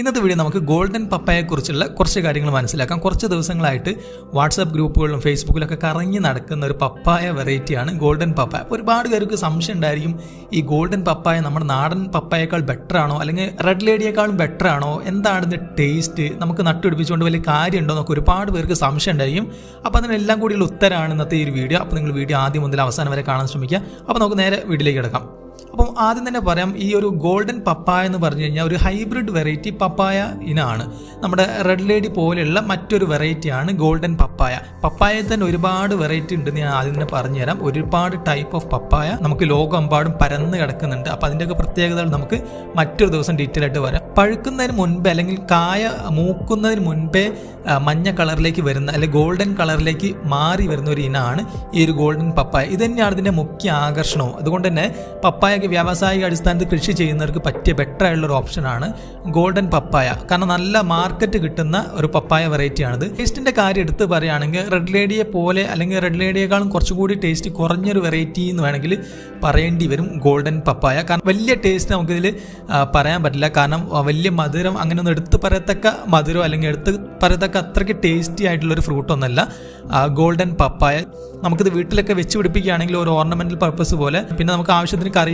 ഇന്നത്തെ വീഡിയോ നമുക്ക് ഗോൾഡൻ പപ്പായെക്കുറിച്ചുള്ള കുറച്ച് കാര്യങ്ങൾ മനസ്സിലാക്കാം. കുറച്ച് ദിവസങ്ങളായിട്ട് വാട്സാപ്പ് ഗ്രൂപ്പുകളിലും ഫേസ്ബുക്കിലൊക്കെ കറങ്ങി നടക്കുന്ന ഒരു പപ്പായ വെറൈറ്റിയാണ് ഗോൾഡൻ പപ്പായ ഒരുപാട് പേർക്ക് സംശയം ഉണ്ടായിരിക്കും ഈ ഗോൾഡൻ പപ്പായ നമ്മുടെ നാടൻ പപ്പായേക്കാൾ ബെറ്റർ ആണോ? അല്ലെങ്കിൽ റെഡ് ലേഡിയേക്കാളും ബെറ്റർ ആണോ? എന്താണ് ഇതിന്റെ ടേസ്റ്റ് നമുക്ക് നട്ടുപിടിപ്പിച്ചുകൊണ്ട് വലിയ കാര്യമുണ്ടോ എന്നൊക്കെ ഒരുപാട് പേർക്ക് സംശയം ഉണ്ടായിരിക്കും. അപ്പോൾ അതിനെല്ലാം കൂടിയുള്ള ഉത്തരമാണ് ഇന്നത്തെ ഈ ഒരു വീഡിയോ അപ്പോൾ നിങ്ങൾ വീഡിയോ ആദ്യം മുതൽ അവസാനം വരെ കാണാൻ ശ്രമിക്കുക. അപ്പോൾ നമുക്ക് നേരെ വീഡിയോയിലേക്ക് കിടക്കാം. അപ്പം ആദ്യം തന്നെ പറയാം ഈ ഒരു ഗോൾഡൻ പപ്പായ എന്ന് പറഞ്ഞു കഴിഞ്ഞാൽ ഒരു ഹൈബ്രിഡ് വെറൈറ്റി പപ്പായ ഇനാണ്. നമ്മുടെ റെഡ് ലേഡി പോലെയുള്ള മറ്റൊരു വെറൈറ്റിയാണ് ഗോൾഡൻ പപ്പായ. പപ്പായയിൽ തന്നെ ഒരുപാട് വെറൈറ്റി ഉണ്ട് ഞാൻ ആദ്യം തന്നെ പറഞ്ഞുതരാം. ഒരുപാട് ടൈപ്പ് ഓഫ് പപ്പായ നമുക്ക് ലോകമെമ്പാടും പരന്ന് കിടക്കുന്നുണ്ട്. അപ്പോൾ അതിന്റെയൊക്കെ പ്രത്യേകതകൾ നമുക്ക് മറ്റൊരു ദിവസം ഡീറ്റെയിൽ ആയിട്ട് വരാം പഴുക്കുന്നതിന് മുൻപ് അല്ലെങ്കിൽ കായ മൂക്കുന്നതിന് മുൻപേ മഞ്ഞ കളറിലേക്ക് വരുന്ന അല്ലെങ്കിൽ ഗോൾഡൻ കളറിലേക്ക് മാറി വരുന്ന ഒരു ഇനമാണ് ഈ ഒരു ഗോൾഡൻ പപ്പായ. ഇത് തന്നെയാണ് ഇതിന്റെ മുഖ്യ ആകർഷണവും. അതുകൊണ്ട് തന്നെ പപ്പായക്ക് വ്യാവസായിക അടിസ്ഥാനത്തിൽ കൃഷി ചെയ്യുന്നവർക്ക് പറ്റിയ ബെറ്റർ ആയിട്ടുള്ള ഒരു ഓപ്ഷനാണ് ഗോൾഡൻ പപ്പായ. കാരണം നല്ല മാർക്കറ്റ് കിട്ടുന്ന ഒരു പപ്പായ വെറൈറ്റിയാണിത് ടേസ്റ്റിന്റെ കാര്യം എടുത്ത് പറയുകയാണെങ്കിൽ റെഡ് ലേഡിയെ പോലെ അല്ലെങ്കിൽ റെഡ് ലേഡിയേക്കാളും കുറച്ചുകൂടി ടേസ്റ്റ് കുറഞ്ഞൊരു വെറൈറ്റി എന്ന് വേണമെങ്കിൽ പറയേണ്ടി വരും ഗോൾഡൻ പപ്പായ. കാരണം വലിയ ടേസ്റ്റ് നമുക്കിതിൽ പറയാൻ പറ്റില്ല. കാരണം വലിയ മധുരം അങ്ങനെ ഒന്നും എടുത്ത് പറയത്തക്ക മധുരം അല്ലെങ്കിൽ എടുത്ത് പറയത്തക്ക അത്രയ്ക്ക് ടേസ്റ്റി ആയിട്ടുള്ള ഒരു ഫ്രൂട്ട് ഒന്നല്ല ഗോൾഡൻ പപ്പായ. നമുക്കിത് വീട്ടിലൊക്കെ വെച്ച് പിടിപ്പിക്കുകയാണെങ്കിൽ ഒരു ഓർണമെന്റൽ പർപ്പസ് പോലെ. പിന്നെ നമുക്ക് ആവശ്യത്തിന് കറികളിൽ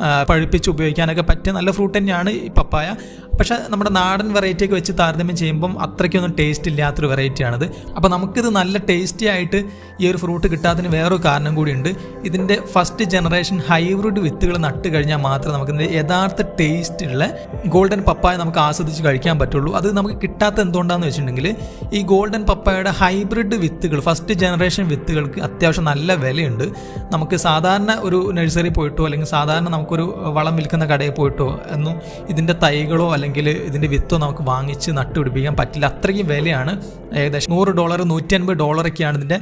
ആ, പഴുപ്പിച്ച് ഉപയോഗിക്കാനൊക്കെ പറ്റിയ നല്ല ഫ്രൂട്ട് തന്നെയാണ് ഈ പപ്പായ. പക്ഷേ നമ്മുടെ നാടൻ വെറൈറ്റിയൊക്കെ വെച്ച് താരതമ്യം ചെയ്യുമ്പം അത്രയ്ക്കൊന്നും ടേസ്റ്റ് ഇല്ലാത്തൊരു വെറൈറ്റിയാണിത് അപ്പോൾ നമുക്കിത് നല്ല ടേസ്റ്റി ആയിട്ട് ഈ ഒരു ഫ്രൂട്ട് കിട്ടാത്തതിന് വേറൊരു കാരണം കൂടിയുണ്ട്. ഇതിന്റെ ഫസ്റ്റ് ജനറേഷൻ ഹൈബ്രിഡ് വിത്തുകൾ നട്ട് കഴിഞ്ഞാൽ മാത്രമേ നമുക്ക് ഇതിന്റെ യഥാർത്ഥ ടേസ്റ്റുള്ള ഗോൾഡൻ പപ്പായ നമുക്ക് ആസ്വദിച്ച് കഴിക്കാൻ പറ്റുള്ളൂ. അത് നമുക്ക് കിട്ടാത്ത എന്തുകൊണ്ടാണെന്ന് വെച്ചിട്ടുണ്ടെങ്കിൽ ഈ ഗോൾഡൻ പപ്പായയുടെ ഹൈബ്രിഡ് വിത്തുകൾ ഫസ്റ്റ് ജനറേഷൻ വിത്തുകൾക്ക് അത്യാവശ്യം നല്ല വിലയുണ്ട്. നമുക്ക് സാധാരണ ഒരു നഴ്സറി പോയിട്ടോ അല്ലെങ്കിൽ സാധാരണ നമുക്കൊരു വളം വിൽക്കുന്ന കടയിൽ പോയിട്ടോ ഒന്നും ഇതിന്റെ തൈകളോ അല്ലെങ്കിൽ ഇതിന്റെ വിത്തോ നമുക്ക് വാങ്ങിച്ച് നട്ടുപിടിപ്പിക്കാൻ പറ്റില്ല. അത്രയും വിലയാണ്. ഏകദേശം നൂറ് ഡോളർ നൂറ്റി അൻപത് ഡോളറൊക്കെയാണ് ഇതിന്റെ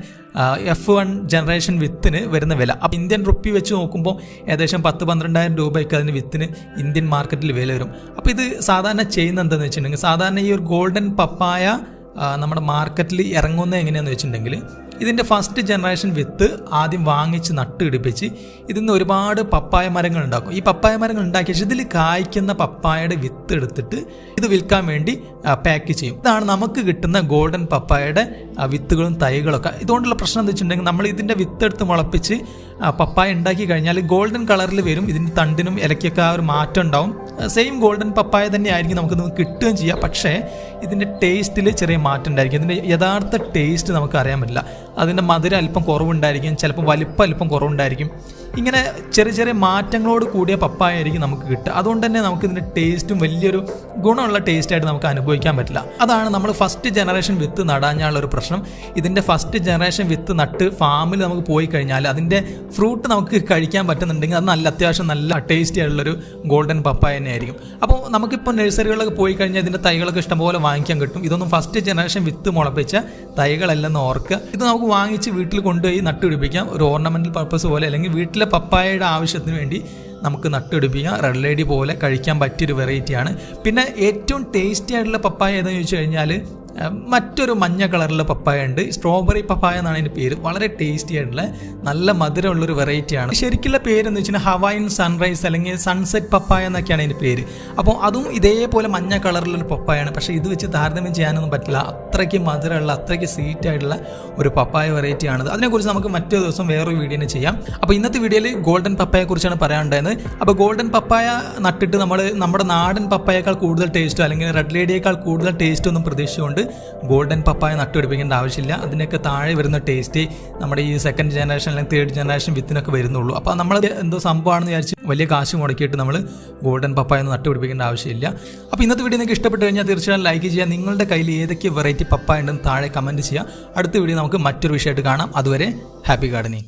എഫ് വൺ ജനറേഷൻ വിത്തിന് വരുന്ന വില. അപ്പോൾ ഇന്ത്യൻ റുപ്പി വെച്ച് നോക്കുമ്പോൾ ഏകദേശം പത്ത് പന്ത്രണ്ടായിരം രൂപയ്ക്ക് അതിന് വിത്തിന് ഇന്ത്യൻ മാർക്കറ്റിൽ വില വരും. അപ്പോൾ ഇത് സാധാരണ ചെയ്യുന്ന എന്താണെന്ന് വെച്ചിട്ടുണ്ടെങ്കിൽ സാധാരണ ഈ ഒരു ഗോൾഡൻ പപ്പായ നമ്മുടെ മാർക്കറ്റിൽ ഇറങ്ങുന്നത് എങ്ങനെയാണെന്ന് വെച്ചിട്ടുണ്ടെങ്കിൽ ഇതിന്റെ ഫസ്റ്റ് ജനറേഷൻ വിത്ത് ആദ്യം വാങ്ങിച്ച് നട്ടുപിടിപ്പിച്ച് ഇതിൽ നിന്ന് ഒരുപാട് പപ്പായ മരങ്ങൾ ഉണ്ടാക്കും. ഈ പപ്പായ മരങ്ങൾ ഉണ്ടാക്കിയ ശേഷം ഇതിൽ കായ്ക്കുന്ന പപ്പായയുടെ വിത്ത് എടുത്തിട്ട് ഇത് വിൽക്കാൻ വേണ്ടി പാക്ക് ചെയ്യും. ഇതാണ് നമുക്ക് കിട്ടുന്ന ഗോൾഡൻ പപ്പായയുടെ വിത്തുകളും തൈകളൊക്കെ. ഇതുകൊണ്ടുള്ള പ്രശ്നം എന്താ വെച്ചിട്ടുണ്ടെങ്കിൽ നമ്മൾ ഇതിന്റെ വിത്തെടുത്ത് മുളപ്പിച്ച് ആ, പപ്പായ ഉണ്ടാക്കി കഴിഞ്ഞാൽ ഗോൾഡൻ കളറിൽ വരും. ഇതിന്റെ തണ്ടിനും ഇലയ്ക്കൊക്കെ ആ ഒരു മാറ്റം ഉണ്ടാവും. സെയിം ഗോൾഡൻ പപ്പായ തന്നെ ആയിരിക്കും നമുക്ക് കിട്ടുകയും ചെയ്യാം. പക്ഷേ ഇതിന്റെ ടേസ്റ്റിൽ ചെറിയ മാറ്റം ഉണ്ടായിരിക്കും. ഇതിന്റെ യഥാർത്ഥ ടേസ്റ്റ് നമുക്ക് അറിയാൻ പറ്റില്ല. അതിന്റെ മധുരം അല്പം കുറവുണ്ടായിരിക്കും ചിലപ്പോൾ വലിപ്പം അല്പം കുറവുണ്ടായിരിക്കും. ഇങ്ങനെ ചെറിയ ചെറിയ മാറ്റങ്ങളോട് കൂടിയ പപ്പായ ആയിരിക്കും നമുക്ക് കിട്ടുക. അതുകൊണ്ട് തന്നെ നമുക്ക് ഇതിന്റെ ടേസ്റ്റും വലിയൊരു ഗുണമുള്ള ടേസ്റ്റായിട്ട് നമുക്ക് അനുഭവിക്കാൻ പറ്റില്ല. അതാണ് നമ്മൾ ഫസ്റ്റ് ജനറേഷൻ വിത്ത് നടാഞ്ഞാലുള്ള ഒരു പ്രശ്നം. ഇതിന്റെ ഫസ്റ്റ് ജനറേഷൻ വിത്ത് നട്ട് ഫാമിൽ നമുക്ക് പോയി കഴിഞ്ഞാൽ അതിന്റെ ഫ്രൂട്ട് നമുക്ക് കഴിക്കാൻ പറ്റുന്നുണ്ടെങ്കിൽ അത് നല്ല അത്യാവശ്യം നല്ല ടേസ്റ്റി ആയിട്ടുള്ളൊരു ഗോൾഡൻ പപ്പായ തന്നെ ആയിരിക്കും അപ്പോൾ നമുക്കിപ്പോൾ നഴ്സറികളിലൊക്കെ പോയി കഴിഞ്ഞാൽ ഇതിന്റെ തൈകളൊക്കെ ഇഷ്ടംപോലെ വാങ്ങിക്കാൻ കിട്ടും. ഇതൊന്നും ഫസ്റ്റ് ജനറേഷൻ വിത്ത് മുളപ്പിച്ച തൈകളല്ലെന്ന് ഓർക്കുക. ഇത് നമുക്ക് വാങ്ങിച്ച് വീട്ടിൽ കൊണ്ടുപോയി നട്ടുപിടിപ്പിക്കാം. ഒരു ഓർണമെന്റൽ പർപ്പസ് പോലെ അല്ലെങ്കിൽ വീട്ടിലെ പപ്പായയുടെ ആവശ്യത്തിന് വേണ്ടി നമുക്ക് നട്ടെടുപ്പിക്കുക റെഡ് ലേഡി പോലെ കഴിക്കാൻ പറ്റിയൊരു വെറൈറ്റിയാണ് പിന്നെ ഏറ്റവും ടേസ്റ്റി ആയിട്ടുള്ള പപ്പായ ഏതാണെന്ന് ചോദിച്ചു കഴിഞ്ഞാൽ മറ്റൊരു മഞ്ഞ കളറിലുള്ള പപ്പായ ഉണ്ട്. സ്ട്രോബെറി പപ്പായ എന്നാണ് അതിന്റെ പേര്. വളരെ ടേസ്റ്റി ആയിട്ടുള്ള നല്ല മധുരമുള്ളൊരു വെറൈറ്റിയാണ് ശരിക്കുള്ള പേര് എന്ന് വെച്ചാൽ ഹവായിൻ സൺറൈസ് അല്ലെങ്കിൽ സൺസെറ്റ് പപ്പായ എന്നൊക്കെയാണ് അതിന്റെ പേര്. അപ്പോൾ അതും ഇതേപോലെ മഞ്ഞ കളറിലുള്ള പപ്പായാണ്. പക്ഷേ ഇത് വെച്ച് താരതമ്യം ചെയ്യാനൊന്നും പറ്റില്ല. അത്രയ്ക്ക് മധുരമുള്ള അത്രയ്ക്ക് സ്വീറ്റ് ആയിട്ടുള്ള ഒരു പപ്പായ വെറൈറ്റി ആണിത്. അതിനെക്കുറിച്ച് നമുക്ക് മറ്റൊരു ദിവസം വേറൊരു വീഡിയോനെ ചെയ്യാം. അപ്പോൾ ഇന്നത്തെ വീഡിയോയിൽ ഗോൾഡൻ പപ്പായെക്കുറിച്ചാണ് പറയാനുണ്ടായത് അപ്പോൾ ഗോൾഡൻ പപ്പായ നട്ടിട്ട് നമ്മൾ നമ്മുടെ നാടൻ പപ്പായേക്കാൾ കൂടുതൽ ടേസ്റ്റോ അല്ലെങ്കിൽ റെഡ് ലേഡിയേക്കാൾ കൂടുതൽ ടേസ്റ്റോ ഒന്നും പ്രതീക്ഷിച്ചുകൊണ്ട് ഗോൾഡൻ പപ്പായ നട്ടുപിടിപ്പിക്കേണ്ട ആവശ്യമില്ല. അതിനൊക്കെ താഴെ വരുന്ന ടേസ്റ്റ് നമ്മുടെ ഈ സെക്കൻഡ് ജനറേഷൻ അല്ലെങ്കിൽ തേർഡ് ജനറേഷൻ വിത്തിനൊക്കെ വരുന്നുള്ളൂ. അപ്പോൾ നമ്മൾ എന്തോ സംഭവമാണെന്ന് വിചാരിച്ച് വലിയ കാശ് മുടക്കിയിട്ട് നമ്മൾ ഗോൾഡൻ പപ്പായ ഒന്നും നട്ടുപിടിപ്പിക്കേണ്ട ആവശ്യമില്ല. അപ്പോൾ ഇന്നത്തെ വീഡിയോ നിങ്ങൾക്ക് ഇഷ്ടപ്പെട്ട് കഴിഞ്ഞാൽ തീർച്ചയായും ലൈക്ക് ചെയ്യുക. നിങ്ങളുടെ കയ്യിൽ ഏതൊക്കെ വെറൈറ്റി പപ്പായ ഉണ്ടെന്ന് താഴെ കമന്റ് ചെയ്യുക. അടുത്ത വീഡിയോ നമുക്ക് മറ്റൊരു വിഷയമായിട്ട് കാണാം. അതുവരെ ഹാപ്പി ഗാർഡനിങ്